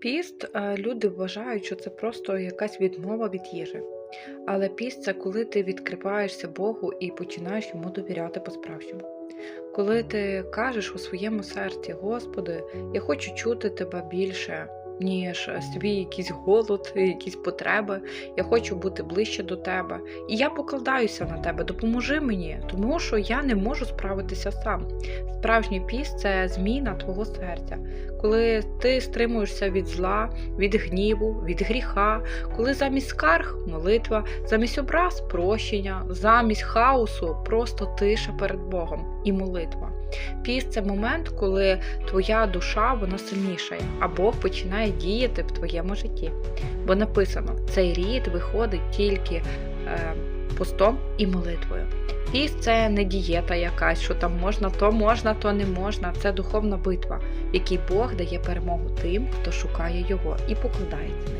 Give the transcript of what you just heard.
Піст е, люди вважають, що це просто якась відмова від їжі. Але піст це коли ти відкриваєшся Богу і починаєш йому довіряти по-справжньому. Коли ти кажеш у своєму серці, Господи, я хочу чути тебе більше, ніж свій якийсь голод, якісь потреби. Я хочу бути ближче до тебе. І я покладаюся на тебе, допоможи мені, тому що я не можу справитися сам. Справжній піст це зміна твого серця, коли ти стримуєшся від зла, від гніву, від гріха, коли замість скарг молитва, замість образ прощення, замість хаосу просто тиша перед Богом і молитва. Піст це момент, коли твоя душа вона сильнішає, а Бог починає діяти в твоєму житті. Бо написано, цей рід виходить тільки е, постом і молитвою. Піст це не дієта якась, що там можна, то можна, то не можна. Це духовна битва, в якій Бог дає перемогу тим, хто шукає його і покладається на